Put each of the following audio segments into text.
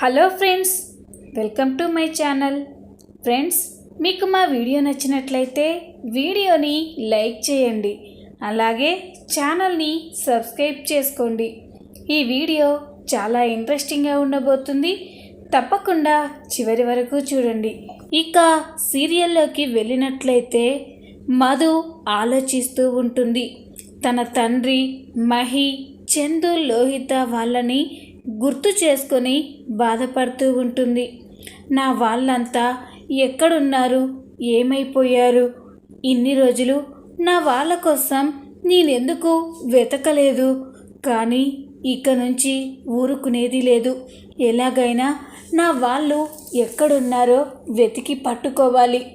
Hello friends welcome to my channel. Friends మీకు మా video నచ్చినట్లయితే వీడియోని లైక్ చేయండి. అలాగే ఛానల్ని సబ్స్క్రైబ్ చేసుకోండి. ఈ వీడియో చాలా ఇంట్రెస్టింగ్గా ఉండబోతుంది. తప్పకుండా చివరి వరకు చూడండి. ఇక సీరియల్లోకి వెళ్ళినట్లయితే మధు ఆలోచిస్తూ ఉంటుంది. తన తండ్రి మహి చందు లోహిత వాళ్ళని గుర్తు చేసుకొని బాధపడుతూ ఉంటుంది. నా వాళ్ళంతా ఎక్కడున్నారు? ఏమైపోయారు? ఇన్ని రోజులు నా వాళ్ళ కోసం నేనెందుకు వెతకలేదు? కానీ ఇక నుంచి ఊరుకునేది లేదు. ఎలాగైనా నా వాళ్ళు ఎక్కడున్నారో వెతికి పట్టుకోవాలి.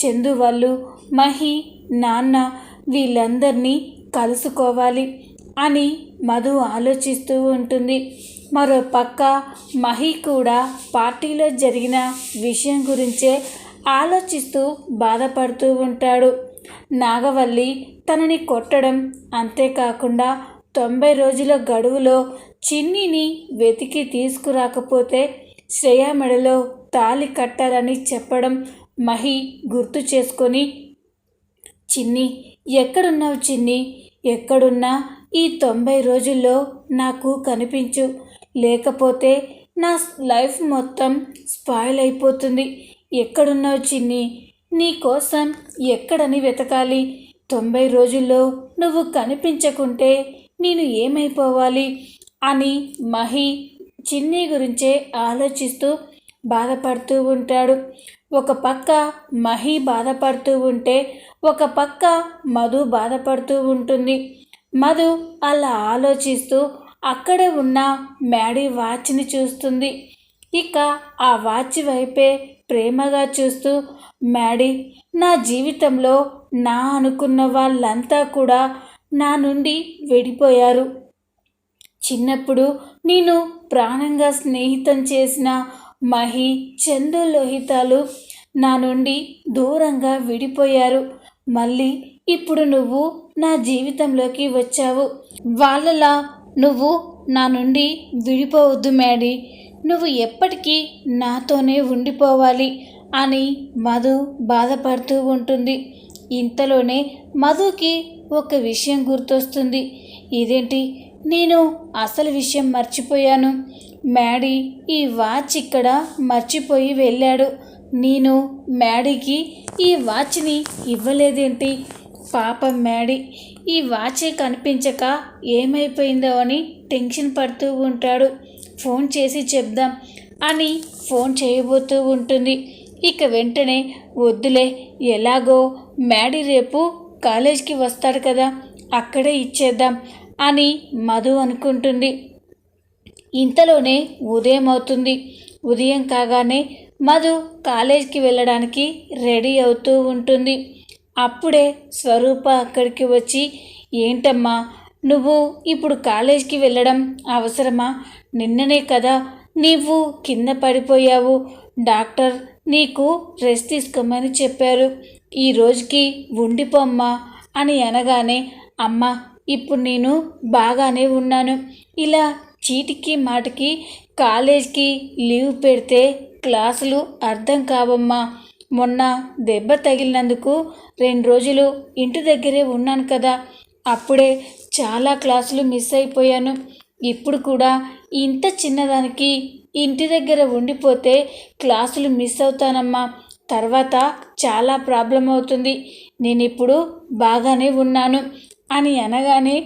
చందు వాళ్ళు మహి నాన్న వీళ్ళందరినీ కలుసుకోవాలి అని మధు ఆలోచిస్తూ ఉంటుంది. మరో పక్క మహి కూడా పార్టీలో జరిగిన విషయం గురించే ఆలోచిస్తూ బాధపడుతూ ఉంటాడు. నాగవల్లి తనని కొట్టడం అంతేకాకుండా తొంభై రోజుల గడువులో చిన్నిని వెతికి తీసుకురాకపోతే శ్రేయ మెడలో తాలి కట్టాలని చెప్పడం మహి గుర్తు చేసుకొని చిన్ని ఎక్కడున్నావు చిన్ని? ఎక్కడున్నా ఈ తొంభై రోజుల్లో నాకు కనిపించు. లేకపోతే నా లైఫ్ మొత్తం స్పాయిల్ అయిపోతుంది. ఎక్కడున్నావు చిన్ని? నీ కోసం ఎక్కడని వెతకాలి. తొంభై రోజుల్లో నువ్వు కనిపించకుంటే నేను ఏమైపోవాలి? అని మహి చిన్ని గురించే ఆలోచిస్తూ బాధపడుతూ ఉంటాడు. ఒక పక్క మహి బాధపడుతూ ఉంటే ఒక పక్క మధు బాధపడుతూ ఉంటుంది. మధు అలా ఆలోచిస్తూ అక్కడే ఉన్న మ్యాడీ వాచ్ని చూస్తుంది. ఇక ఆ వాచ్ వైపే ప్రేమగా చూస్తూ మ్యాడీ నా జీవితంలో నా అనుకున్న వాళ్ళంతా కూడా నా నుండి విడిపోయారు. చిన్నప్పుడు నేను ప్రాణంగా స్నేహితం చేసిన మహి చందు లోహితాలు నా నుండి దూరంగా విడిపోయారు. మళ్ళీ ఇప్పుడు నువ్వు నా జీవితంలోకి వచ్చావు. వాళ్ళలా నువ్వు నా నుండి విడిపోవద్దు మ్యాడీ. నువ్వు ఎప్పటికీ నాతోనే ఉండిపోవాలి అని మధు బాధపడుతూ ఉంటుంది. ఇంతలోనే మధుకి ఒక విషయం గుర్తొస్తుంది. ఇదేంటి? నేను అసలు విషయం మర్చిపోయాను. మ్యాడీ ఈ వాచ్ ఇక్కడ మర్చిపోయి వెళ్ళాడు. నేను మ్యాడీకి ఈ వాచ్ని ఇవ్వలేదేంటి? పాపం మేడి ఈ వాచే కనిపించక ఏమైపోయిందో అని టెన్షన్ పడుతూ ఉంటాడు. ఫోన్ చేసి చెప్దాం అని ఫోన్ చేయబోతూ ఉంటుంది. ఇక వెంటనే వద్దులే ఎలాగో మ్యాడీ రేపు కాలేజ్కి వస్తాడు కదా అక్కడే ఇచ్చేద్దాం అని మధు అనుకుంటుంది. ఇంతలోనే ఉదయం అవుతుంది. ఉదయం కాగానే మధు కాలేజ్కి వెళ్ళడానికి రెడీ అవుతూ ఉంటుంది. అప్పుడే స్వరూప అక్కడికి వచ్చి ఏంటమ్మా నువ్వు ఇప్పుడు కాలేజ్కి వెళ్ళడం అవసరమా? నిన్ననే కదా నీవు కింద పడిపోయావు. డాక్టర్ నీకు రెస్ట్ తీసుకోమని చెప్పారు. ఈ రోజుకి ఉండిపోమ్మా అని అనగానే అమ్మ ఇప్పుడు నేను బాగానే ఉన్నాను. ఇలా చీటికి మాటికి కాలేజ్కి లీవ్ పెడితే క్లాసులు అర్థం కావమ్మా. మొన్న దెబ్బ తగిలినందుకు రెండు రోజులు ఇంటి దగ్గరే ఉన్నాను కదా. అప్పుడే చాలా క్లాసులు మిస్ అయిపోయాను. ఇప్పుడు కూడా ఇంత చిన్నదానికి ఇంటి దగ్గర ఉండిపోతే క్లాసులు మిస్ అవుతానమ్మా. తర్వాత చాలా ప్రాబ్లం అవుతుంది. నేను ఇప్పుడు బాగానే ఉన్నాను అని అనగానే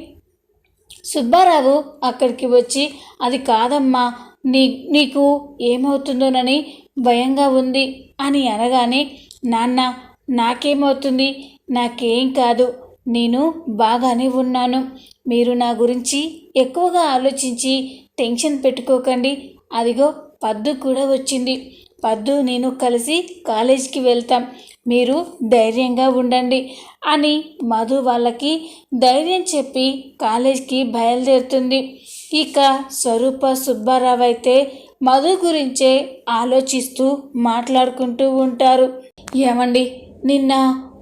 సుబ్బారావు అక్కడికి వచ్చి అది కాదమ్మా నీ నీకు ఏమవుతుందోనని భయంగా ఉంది అని అనగానే నాన్న నాకేమవుతుంది? నాకేం కాదు. నేను బాగానే ఉన్నాను. మీరు నా గురించి ఎక్కువగా ఆలోచించి టెన్షన్ పెట్టుకోకండి. అదిగో పద్దు కూడా వచ్చింది. పద్దు నేను కలిసి కాలేజీకి వెళ్తాం. మీరు ధైర్యంగా ఉండండి అని మధు వాళ్ళకి ధైర్యం చెప్పి కాలేజ్కి బయలుదేరుతుంది. ఇక స్వరూప సుబ్బారావు అయితే మధు గురించే ఆలోచిస్తూ మాట్లాడుకుంటూ ఉంటారు. ఏమండి? నిన్న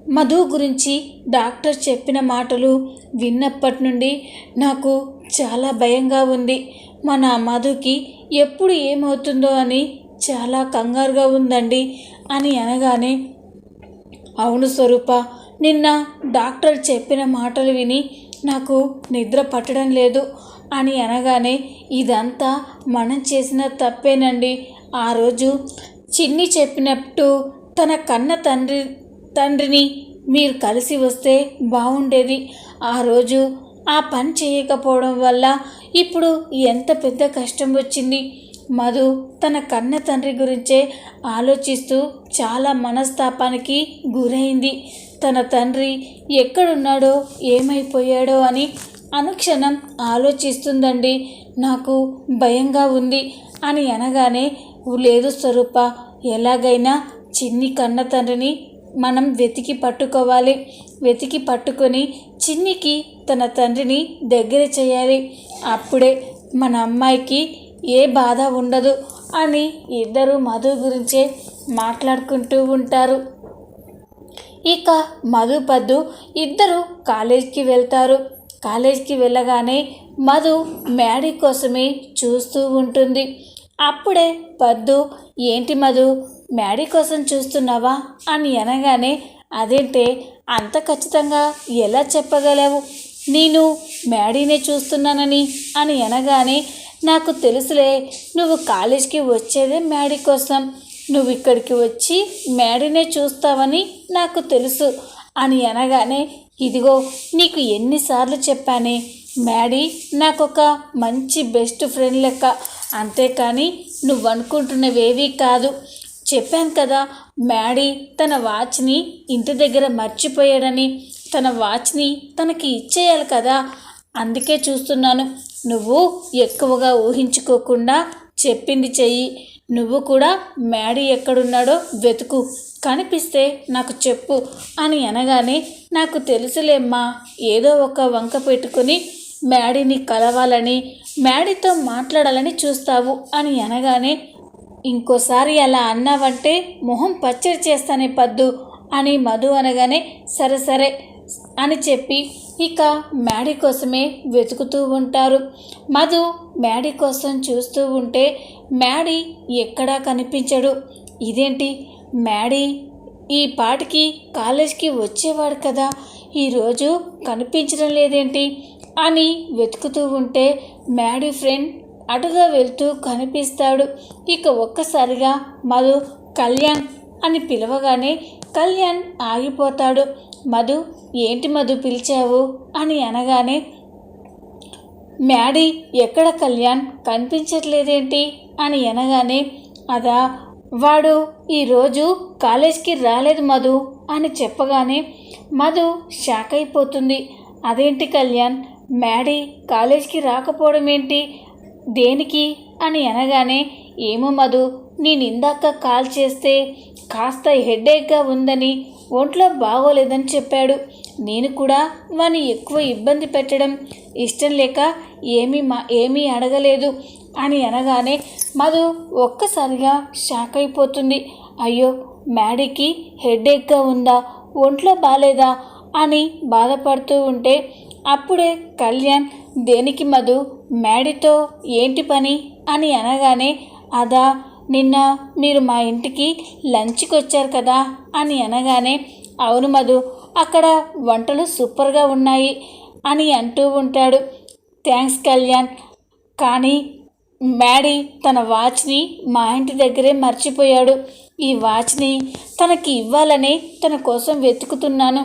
మధు గురించి డాక్టర్ చెప్పిన మాటలు విన్నప్పటి నుండి నాకు చాలా భయంగా ఉంది. మన మధుకి ఎప్పుడు ఏమవుతుందో అని చాలా కంగారుగా ఉందండి అని అనగానే అవును స్వరూప నిన్న డాక్టర్ చెప్పిన మాటలు విని నాకు నిద్ర పట్టడం లేదు. అని అనగానే ఇదంతా మనం చేసిన తప్పేనండి. ఆ రోజు చిన్ని చెప్పినట్టు తన కన్న తండ్రి తండ్రిని మీరు కలిసి వస్తే బాగుండేది ఆ రోజు ఆ పని చేయకపోవడం వల్ల ఇప్పుడు ఎంత పెద్ద కష్టం వచ్చింది. మధు తన కన్న తండ్రి గురించే ఆలోచిస్తూ చాలా మనస్తాపానికి గురైంది. తన తండ్రి ఎక్కడున్నాడో ఏమైపోయాడో అని అనుక్షణం ఆలోచిస్తుందండి. నాకు భయంగా ఉంది అని అనగానే లేదు స్వరూప ఎలాగైనా చిన్ని కన్న తండ్రిని మనం వెతికి పట్టుకోవాలి. వెతికి పట్టుకొని చిన్నికి తన తండ్రిని దగ్గర చేయాలి. అప్పుడే మన అమ్మాయికి ఏ బాధ ఉండదు అని ఇద్దరు మధు గురించే మాట్లాడుకుంటూ ఉంటారు. ఇక మధు పద్దు ఇద్దరు కాలేజీకి వెళ్తారు. కాలేజీకి వెళ్ళగానే మధు మ్యాడీ కోసమే చూస్తూ ఉంటుంది. అప్పుడే పద్దు ఏంటి మధు మ్యాడీ కోసం చూస్తున్నావా? అని అనగానే అదేంటే అంత ఖచ్చితంగా ఎలా చెప్పగలవు? నేను మ్యాడీనే చూస్తున్నానని అని అనగానే నాకు తెలుసులే నువ్వు కాలేజీకి వచ్చేదే మ్యాడీ కోసం. నువ్వు ఇక్కడికి వచ్చి మ్యాడీనే చూస్తావని నాకు తెలుసు అని అనగానే ఇదిగో నీకు ఎన్నిసార్లు చెప్పానే మ్యాడీ నాకు ఒక మంచి బెస్ట్ ఫ్రెండ్ లెక్క. అంతేకాని నువ్వు అనుకుంటున్నవేవీ కాదు. చెప్పాను కదా మ్యాడీ తన వాచ్ని ఇంటి దగ్గర మర్చిపోయాడని తన వాచ్ని తనకి ఇచ్చేయాలి కదా. అందుకే చూస్తున్నాను. నువ్వు ఎక్కువగా ఊహించుకోకుండా చెప్పింది చెయ్యి. నువ్వు కూడా మ్యాడీ ఎక్కడున్నాడో వెతుకు. కనిపిస్తే నాకు చెప్పు అని అనగానే నాకు తెలుసులేమ్మా ఏదో ఒక వంక పెట్టుకుని మ్యాడీని కలవాలని మ్యాడీతో మాట్లాడాలని చూస్తావు అని అనగానే ఇంకోసారి అలా అన్నావంటే మొహం పచ్చడి చేస్తానే పద్దు అని మధు అనగానే సరే సరే అని చెప్పి ఇక మ్యాడీ కోసమే వెతుకుతూ ఉంటారు. మధు మ్యాడీ కోసం చూస్తూ ఉంటే మ్యాడీ ఎక్కడా కనిపించడు. ఇదేంటి? మ్యాడీ ఈ పాటికి కాలేజ్కి వచ్చేవాడు కదా. ఈరోజు కనిపించడం లేదేంటి? అని వెతుకుతూ ఉంటే మ్యాడీ ఫ్రెండ్ అటుగా వెళ్తూ కనిపిస్తాడు. ఇక ఒక్కసారిగా మధు కళ్యాణ్ అని పిలవగానే కళ్యాణ్ ఆగిపోతాడు. మధు ఏంటి మధు పిలిచావు? అని అనగానే మ్యాడీ ఎక్కడ కళ్యాణ్? కనిపించట్లేదేంటి? అని అనగానే అదా వాడు ఈరోజు కాలేజ్కి రాలేదు మధు అని చెప్పగానే మధు షాక్ అయిపోతుంది. అదేంటి కళ్యాణ్? మ్యాడీ కాలేజ్కి రాకపోవడం ఏంటి దేనికి? అని అనగానే ఏమో మధు నేను ఇందాక కాల్ చేస్తే కాస్త హెడేక్గా ఉందని ఒంట్లో బాగోలేదని చెప్పాడు. నేను కూడా వాని ఎక్కువ ఇబ్బంది పెట్టడం ఇష్టం లేక ఏమీ మా ఏమీ అడగలేదు అని అనగానే మధు ఒక్కసారిగా షాక్ అయిపోతుంది. అయ్యో మ్యాడీకి హెడేక్గా ఉందా? ఒంట్లో బాగాలేదా అని బాధపడుతూ ఉంటే అప్పుడే కళ్యాణ్ దేనికి మధు? మ్యాడీతో ఏంటి పని? అని అనగానే అదా నిన్న మీరు మా ఇంటికి లంచ్కి వచ్చారు కదా అని అనగానే అవును మధు అక్కడ వంటలు సూపర్గా ఉన్నాయి అని అంటూ ఉంటాడు. థ్యాంక్స్ కళ్యాణ్ కానీ మ్యాడీ తన వాచ్ని మా ఇంటి దగ్గరే మర్చిపోయాడు. ఈ వాచ్ని తనకి ఇవ్వాలని తన కోసం వెతుకుతున్నాను.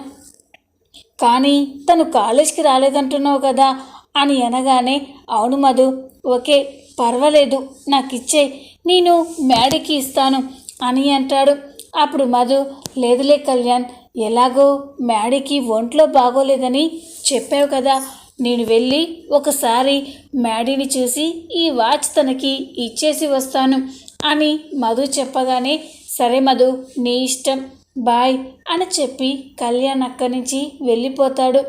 కానీ తను కాలేజ్కి రాలేదంటున్నావు కదా అని అనగానే అవును మధు ఓకే పర్వాలేదు నాకు ఇచ్చే నేను మ్యాడీకి ఇస్తాను అని అంటాడు. అప్పుడు మధు లేదులే కళ్యాణ్ ఎలాగో మ్యాడీకి ఒంట్లో బాగోలేదని చెప్పావు కదా. నేను వెళ్ళి ఒకసారి మ్యాడీని చూసి ఈ వాచ్ తనకి ఇచ్చేసి వస్తాను అని మధు చెప్పగానే సరే మధు నీ ఇష్టం బాయ్ అని చెప్పి కళ్యాణ్ అక్కడి నుంచి వెళ్ళిపోతాడు.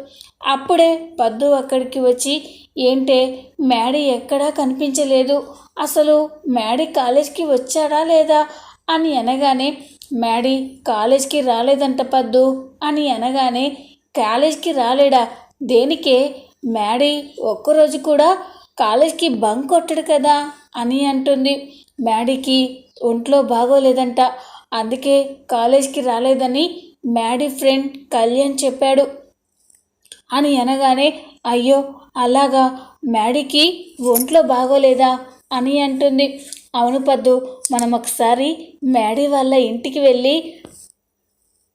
అప్పుడే పద్దు అక్కడికి వచ్చి ఏంటే మ్యాడీ ఎక్కడా కనిపించలేదు? అసలు మ్యాడీ కాలేజ్కి వచ్చాడా లేదా? అని అనగానే మ్యాడీ కాలేజ్కి రాలేదంట పద్దు అని అనగానే కాలేజ్కి రాలేడా? దేనికే? మ్యాడీ ఒక్కరోజు కూడా కాలేజ్కి బంక్ కొట్టడు కదా అని అంటుంది. మ్యాడీకి ఒంట్లో బాగోలేదంట. అందుకే కాలేజ్కి రాలేదని మ్యాడీ ఫ్రెండ్ కళ్యాణ్ చెప్పాడు. అని అనగానే అయ్యో అలాగా? మ్యాడీకి ఒంట్లో బాగోలేదా? అని అంటుంది. అవును పద్దు మనం ఒకసారి మ్యాడీ వాళ్ళ ఇంటికి వెళ్ళి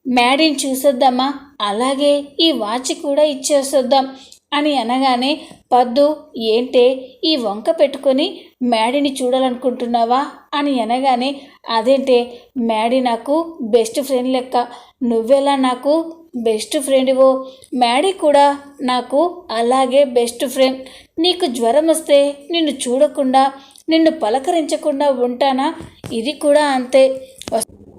మ్యాడీని చూసొద్దామా అలాగే ఈ వాచ్ కూడా ఇచ్చేసొద్దాం. అని అనగానే పద్దు ఏంటే? ఈ వంక పెట్టుకొని మ్యాడీని చూడాలనుకుంటున్నావా? అని అనగానే అదేంటే? మ్యాడీ నాకు బెస్ట్ ఫ్రెండ్ లెక్క. నువ్వెలా నాకు బెస్ట్ ఫ్రెండ్వో? మ్యాడీ కూడా నాకు అలాగే బెస్ట్ ఫ్రెండ్. నీకు జ్వరం వస్తే నిన్ను చూడకుండా నిన్ను పలకరించకుండా ఉంటానా? ఇది కూడా అంతే.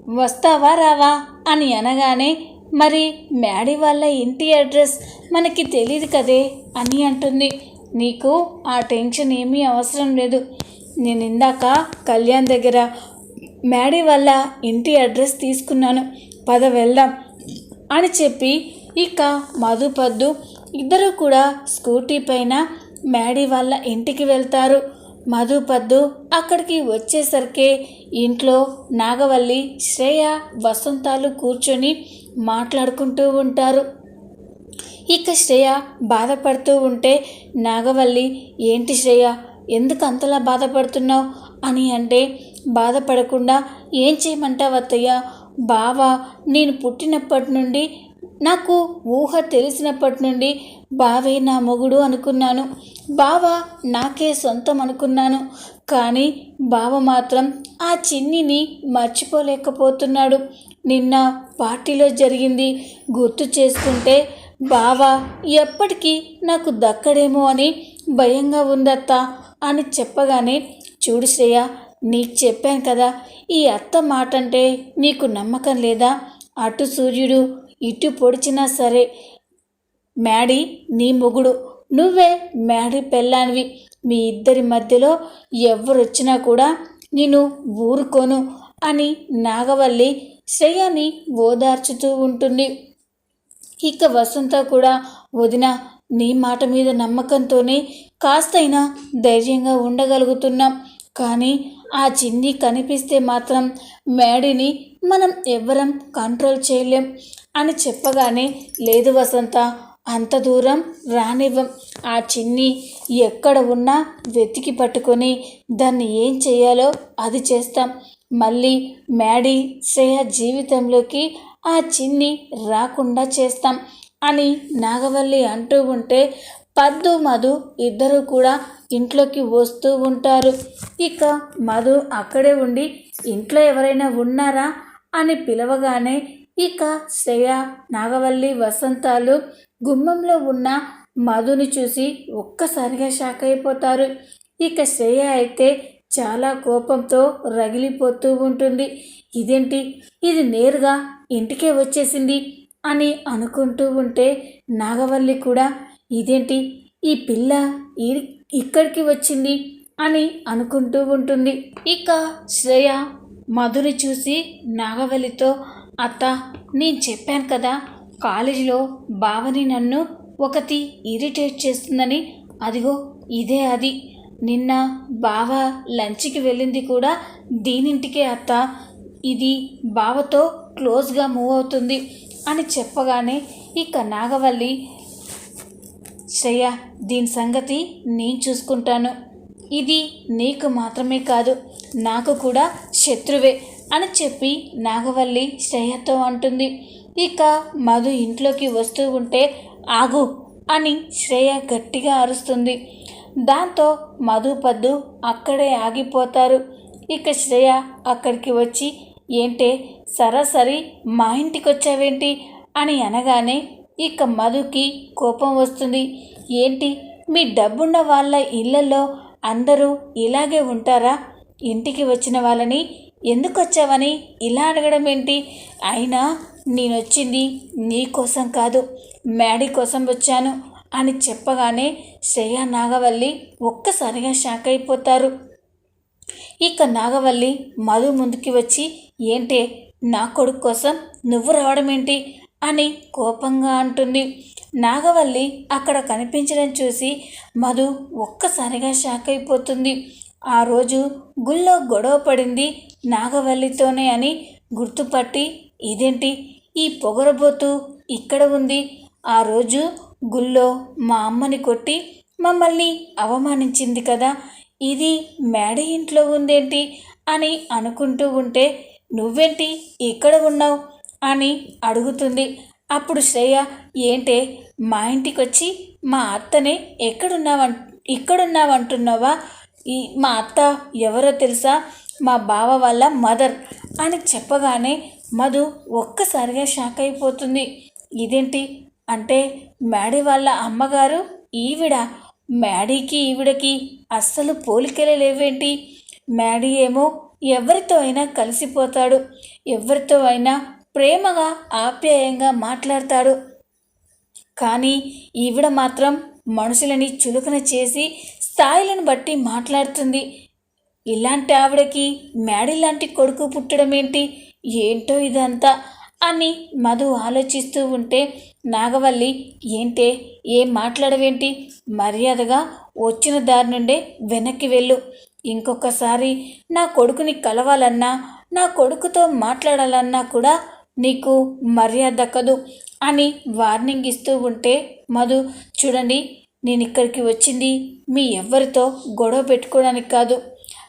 వస్తావా రావా? అని అనగానే మరి మ్యాడీ వాళ్ళ ఇంటి అడ్రస్ మనకి తెలియదు కదే అని అంటుంది. నీకు ఆ టెన్షన్ ఏమీ అవసరం లేదు. నేను ఇందాక కళ్యాణ్ దగ్గర మ్యాడీ వాళ్ళ ఇంటి అడ్రస్ తీసుకున్నాను. పద వెళ్దాం అని చెప్పి ఇక మధు పద్దు ఇద్దరు కూడా స్కూటీ పైన మ్యాడీ వాళ్ళ ఇంటికి వెళ్తారు. మధు పద్దు అక్కడికి వచ్చేసరికి ఇంట్లో నాగవల్లి శ్రేయ వసంతాలు కూర్చొని మాట్లాడుకుంటూ ఉంటారు. ఇక శ్రేయ బాధపడుతూ ఉంటే నాగవల్లి ఏంటి శ్రేయ ఎందుకు అంతలా బాధపడుతున్నావు? అని అంటే బాధపడకుండా ఏం చేయమంటావు అత్తయ్య? బావ నేను పుట్టినప్పటి నుండి నాకు ఊహ తెలిసినప్పటి నుండి బావే నా మొగుడు అనుకున్నాను. బావ నాకే సొంతం అనుకున్నాను కానీ బావ మాత్రం ఆ చిన్నిని మర్చిపోలేకపోతున్నాడు. నిన్న పార్టీలో జరిగింది గుర్తు చేసుకుంటే బావ ఎప్పటికీ నాకు దక్కడేమో అని భయంగా ఉందత్త అని చెప్పగానే చూడు శ్రేయ నీకు చెప్పాను కదా ఈ అత్త మాట అంటే నీకు నమ్మకం లేదా? అటు సూర్యుడు ఇటు పొడిచినా సరే మ్యాడీ నీ మొగుడు నువ్వే మ్యాడీ పెళ్ళానివి. మీ ఇద్దరి మధ్యలో ఎవరొచ్చినా కూడా నేను ఊరుకోను అని నాగవల్లి శ్రేయాని ఓదార్చుతూ ఉంటుంది. ఇక వసంత కూడా వదిన నీ మాట మీద నమ్మకంతోనే కాస్తైనా ధైర్యంగా ఉండగలుగుతున్నాం. కానీ ఆ చిన్ని కనిపిస్తే మాత్రం మేడిని మనం ఎవ్వరం కంట్రోల్ చేయలేం అని చెప్పగానే లేదు వసంత అంత దూరం రానివ్వం. ఆ చిన్ని ఎక్కడ ఉన్నా వెతికి పట్టుకొని దాన్ని ఏం చేయాలో అది చేస్తాం. మళ్ళీ మ్యాడీ శ్రేయ జీవితంలోకి ఆ చిన్ని రాకుండా చేస్తాం అని నాగవల్లి అంటూ ఉంటే పద్దు మధు ఇద్దరు కూడా ఇంట్లోకి వస్తూ ఉంటారు. ఇక మధు అక్కడే ఉండి ఇంట్లో ఎవరైనా ఉన్నారా? అని పిలవగానే ఇక శ్రేయ నాగవల్లి వసంతాలు గుమ్మంలో ఉన్న మధుని చూసి ఒక్కసారిగా షాక్ అయిపోతారు. ఇక శ్రేయ అయితే చాలా కోపంతో రగిలిపోతూ ఉంటుంది. ఇదేంటి? ఇది నేరుగా ఇంటికే వచ్చేసింది అని అనుకుంటూ ఉంటే నాగవల్లి కూడా ఇదేంటి? ఈ పిల్ల ఈ- ఇక్కడికి వచ్చింది అని అనుకుంటూ ఉంటుంది. ఇక శ్రేయ మధుని చూసి నాగవల్లితో అత్త నేను చెప్పాను కదా కాలేజీలో బావని నన్ను ఒకటి ఇరిటేట్ చేస్తుందని అదిగో ఇదే అది. నిన్న బావ లంచ్కి వెళ్ళింది కూడా దీనింటికే అత్త. ఇది బావతో క్లోజ్గా మూవ్ అవుతుంది అని చెప్పగానే ఇక నాగవల్లి శ్రేయ దీని సంగతి నేను చూసుకుంటాను. ఇది నీకు మాత్రమే కాదు నాకు కూడా శత్రువే అని చెప్పి నాగవల్లి శ్రేయతో అంటుంది. ఇక మధు ఇంట్లోకి వస్తూ ఉంటే ఆగు అని శ్రేయ గట్టిగా అరుస్తుంది. దాంతో మధు పద్దు అక్కడే ఆగిపోతారు. ఇక శ్రేయ అక్కడికి వచ్చి ఏంటే సరాసరి మా ఇంటికి వచ్చావేంటి అని అనగానే ఇక మధుకి కోపం వస్తుంది. ఏంటి మీ డబ్బున్న వాళ్ళ ఇళ్ళల్లో అందరూ ఇలాగే ఉంటారా? ఇంటికి వచ్చిన వాళ్ళని ఎందుకు వచ్చావని ఇలా అడగడం ఏంటి అయినా నేను వచ్చింది నీ కోసం కాదు మ్యాడీ కోసం వచ్చాను అని చెప్పగానే శ్రేయ నాగవల్లి ఒక్కసారిగా షాక్ అయిపోతారు. ఇక నాగవల్లి మధు ముందుకి వచ్చి ఏంటే నా కొడుకు కోసం నువ్వు రావడం ఏంటి అని కోపంగా అంటుంది. నాగవల్లి అక్కడ కనిపించడం చూసి మధు ఒక్కసారిగా షాక్ అయిపోతుంది. ఆ రోజు గుళ్ళో గొడవ పడింది నాగవల్లితోనే అని గుర్తుపట్టి ఇదేంటి? ఈ పొగరబోతు ఇక్కడ ఉంది. ఆ రోజు గుళ్ళో మా అమ్మని కొట్టి మమ్మల్ని అవమానించింది కదా. ఇది మేడ ఇంట్లో ఉందేంటి అని అనుకుంటూ ఉంటే నువ్వేంటి ఇక్కడ ఉన్నావు అని అడుగుతుంది. అప్పుడు శ్రేయ ఏంటే మా ఇంటికి వచ్చి మా అత్తనే ఎక్కడున్నావం ఇక్కడున్నావంటున్నావా? ఈ మా అత్త ఎవరో తెలుసా? మా బావ వాళ్ళ మదర్ అని చెప్పగానే మధు ఒక్కసారిగా షాక్ అయిపోతుంది. ఇదేంటి? అంటే మ్యాడీ వాళ్ళ అమ్మగారు? ఈవిడ? మ్యాడీకి ఈవిడకి అస్సలు పోలికలే లేవేంటి? మ్యాడీ ఏమో ఎవరితో అయినా కలిసిపోతాడు. ఎవరితో అయినా ప్రేమగా ఆప్యాయంగా మాట్లాడతాడు. కానీ ఈవిడ మాత్రం మనుషులని చులకన చేసి స్థాయిలను బట్టి మాట్లాడుతుంది. ఇలాంటి ఆవిడకి మ్యాడీ లాంటి కొడుకు పుట్టడం ఏంటి ఏంటో ఇదంతా అని మధు ఆలోచిస్తూ ఉంటే నాగవల్లి ఏంటే ఏం మాట్లాడవేంటి? మర్యాదగా వచ్చిన దారి నుండే వెనక్కి వెళ్ళు. ఇంకొకసారి నా కొడుకుని కలవాలన్నా నా కొడుకుతో మాట్లాడాలన్నా కూడా నీకు మర్యాద దక్కదు అని వార్నింగ్ ఇస్తూ ఉంటే మధు చూడండి నేను ఇక్కడికి వచ్చింది మీ ఎవ్వరితో గొడవ పెట్టుకోవడానికి కాదు.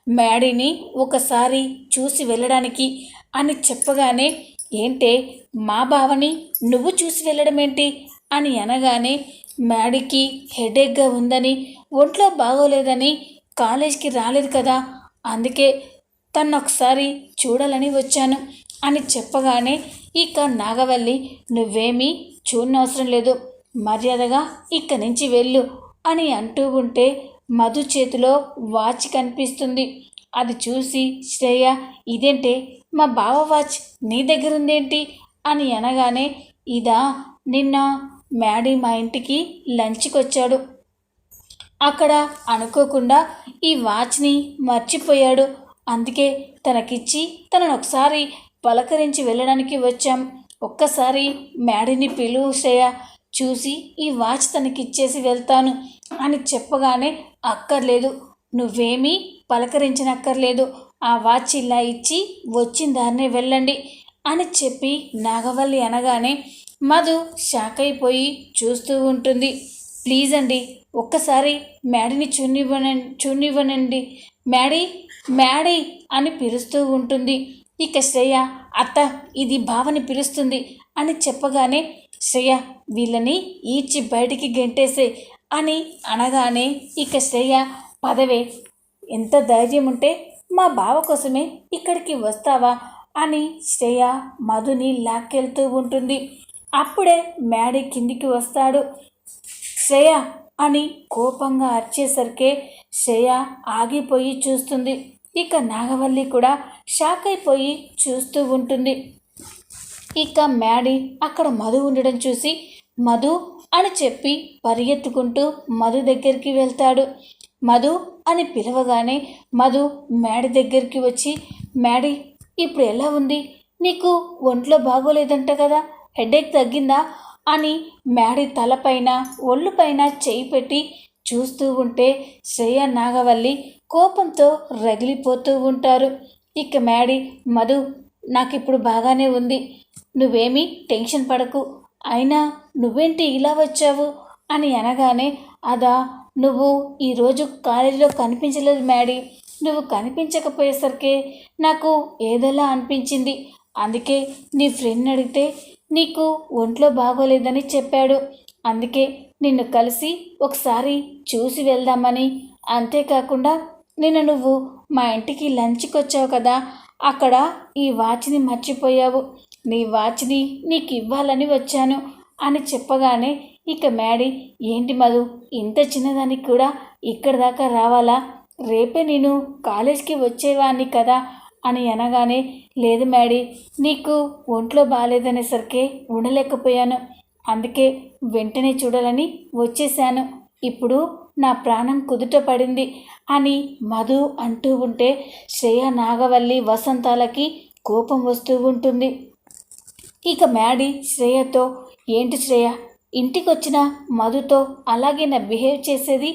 మ్యాడీని ఒకసారి చూసి వెళ్ళడానికి అని చెప్పగానే ఏంటే మా బావని నువ్వు చూసి వెళ్ళడం ఏంటి అని అనగానే మ్యాడీకి హెడేక్గా ఉందని ఒంట్లో బాగోలేదని కాలేజ్కి రాలేదు కదా అందుకే తను ఒకసారి చూడాలని వచ్చాను అని చెప్పగానే ఇక నాగవల్లి నువ్వేమీ చూడనవసరం లేదు మర్యాదగా ఇక్కడి నుంచి వెళ్ళు అని అంటూ ఉంటే మధు చేతిలో వాచ్ కనిపిస్తుంది. అది చూసి శ్రేయ ఇదేంటే మా బావ వాచ్ నీ దగ్గర ఉందేంటి అని అనగానే ఇదా నిన్న మ్యాడీ మా ఇంటికి లంచ్కి వచ్చాడు అక్కడ అనుకోకుండా ఈ వాచ్ని మర్చిపోయాడు. అందుకే తనకిచ్చి తనను ఒకసారి పలకరించి వెళ్ళడానికి వచ్చాం. ఒక్కసారి మ్యాడీని పిలువు చూసి ఈ వాచ్ తనకిచ్చేసి వెళ్తాను అని చెప్పగానే అక్కర్లేదు. నువ్వేమీ పలకరించనక్కర్లేదు. ఆ వాచ్ ఇలా ఇచ్చి వచ్చిన దారినే వెళ్ళండి అని చెప్పి నాగవల్లి అనగానే మధు షాక్ అయిపోయి చూస్తూ ఉంటుంది. ప్లీజ్ అండి ఒక్కసారి మ్యాడీని చూనివ్వనండి చూనివ్వనండి. మ్యాడీ మ్యాడీ అని పిలుస్తూ ఉంటుంది. ఇక శ్రేయ అత్త ఇది భావని పిలుస్తుంది అని చెప్పగానే శ్రేయ వీళ్ళని ఈడ్చి బయటికి గెంటేసే అని అనగానే ఇక శ్రేయ పదవే ఎంత ధైర్యం ఉంటే మా బావ కోసమే ఇక్కడికి వస్తావా అని శ్రేయ మధుని లాక్కెళ్తూ ఉంటుంది. అప్పుడే మ్యాడీ కిందికి వస్తాడు. శ్రేయ అని కోపంగా అరిచేసరికే శ్రేయ ఆగిపోయి చూస్తుంది. ఇక నాగవల్లి కూడా షాక్ అయిపోయి చూస్తూ ఉంటుంది. ఇక మ్యాడీ అక్కడ మధు ఉండడం చూసి మధు అని చెప్పి పరిగెత్తుకుంటూ మధు దగ్గరికి వెళ్తాడు. మధు అని పిలవగానే మధు మ్యాడీ దగ్గరికి వచ్చి మ్యాడీ ఇప్పుడు ఎలా ఉంది? నీకు ఒంట్లో బాగోలేదంట కదా? హెడేక్ తగ్గిందా? అని మేడి తలపైన ఒళ్ళుపైన చేయి పెట్టి చూస్తూ ఉంటే శ్రేయ నాగవల్లి కోపంతో రగిలిపోతూ ఉంటారు. ఇక మ్యాడీ మధు నాకు ఇప్పుడు బాగానే ఉంది. నువ్వేమీ టెన్షన్ పడకు. అయినా నువ్వేంటి ఇలా వచ్చావు? అని అనగానే అదా నువ్వు ఈరోజు కాలేజీలో కనిపించలేదు మ్యాడీ. నువ్వు కనిపించకపోయేసరికి నాకు ఏదోలా అనిపించింది. అందుకే నీ ఫ్రెండ్ అడిగితే నీకు ఒంట్లో బాగోలేదని చెప్పాడు. అందుకే నిన్ను కలిసి ఒకసారి చూసి వెళ్దామని. అంతేకాకుండా నిన్న నువ్వు మా ఇంటికి లంచ్కి వచ్చావు కదా అక్కడ ఈ వాచ్ని మర్చిపోయావు. నీ వాచ్ని నీకు ఇవ్వాలని వచ్చాను అని చెప్పగానే ఇక మ్యాడీ ఏంటి మధు? ఇంత చిన్నదానికి కూడా ఇక్కడ దాకా రావాలా? రేపే నేను కాలేజ్కి వచ్చేవాడిని కదా అని అనగానే లేదు మ్యాడీ నీకు ఒంట్లో బాగాలేదనేసరికి ఉండలేకపోయాను. అందుకే వెంటనే చూడాలని వచ్చేసాను ఇప్పుడు నా ప్రాణం కుదుట పడింది అని మధు అంటూ ఉంటే శ్రేయ నాగవల్లి వసంతాలకి కోపం వస్తూ ఉంటుంది. ఇక మ్యాడీ శ్రేయతో ఏంటి శ్రేయ? ఇంటికి వచ్చిన మధుతో అలాగే నా బిహేవ్ చేసేది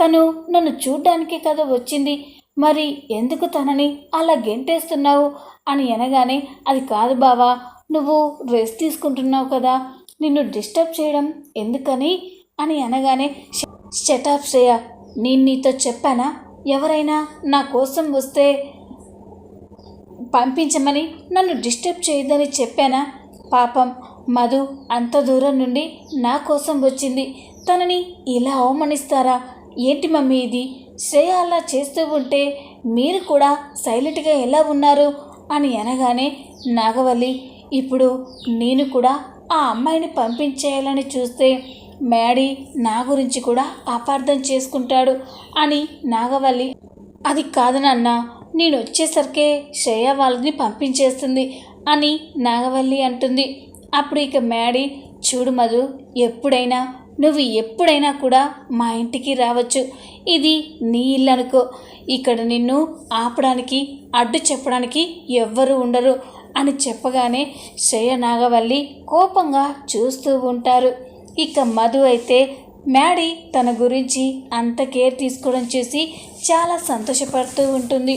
తను నన్ను చూడ్డానికే కదా వచ్చింది. మరి ఎందుకు తనని అలా గెంటేస్తున్నావు అని అనగానే అది కాదు బావా నువ్వు రెస్ట్ తీసుకుంటున్నావు కదా నిన్ను డిస్టర్బ్ చేయడం ఎందుకని అని అనగానే షటాప్ శ్రేయ నేను నీతో చెప్పానా? ఎవరైనా నా కోసం వస్తే పంపించమని నన్ను డిస్టర్బ్ చేయొద్దని చెప్పానా? పాపం మధు అంత దూరం నుండి నా కోసం వచ్చింది. తనని ఇలా అవమానిస్తారా? ఏంటి మమ్మీ ఇది? శ్రేయ అలా చేస్తూ ఉంటే మీరు కూడా సైలెంట్గా ఎలా ఉన్నారు? అని అనగానే నాగవల్లి ఇప్పుడు నేను కూడా ఆ అమ్మాయిని పంపించేయాలని చూస్తే మ్యాడీ నా గురించి కూడా అపార్థం చేసుకుంటాడు అని నాగవల్లి అది కాదు నాన్న నేను వచ్చేసరికే శ్రేయ వాళ్ళని పంపించేస్తుంది అని నాగవల్లి అంటుంది. అప్పుడు ఇక మ్యాడీ చూడు మధు ఎప్పుడైనా నువ్వు ఎప్పుడైనా కూడా మా ఇంటికి రావచ్చు. ఇది నీ ఇల్లు అనుకో. ఇక్కడ నిన్ను ఆపడానికి అడ్డు చెప్పడానికి ఎవ్వరు ఉండరు అని చెప్పగానే శ్రేయ నాగవల్లి కోపంగా చూస్తూ ఉంటారు. ఇక మధు అయితే మ్యాడీ తన గురించి అంత కేర్ తీసుకోవడం చూసి చాలా సంతోషపడుతూ ఉంటుంది.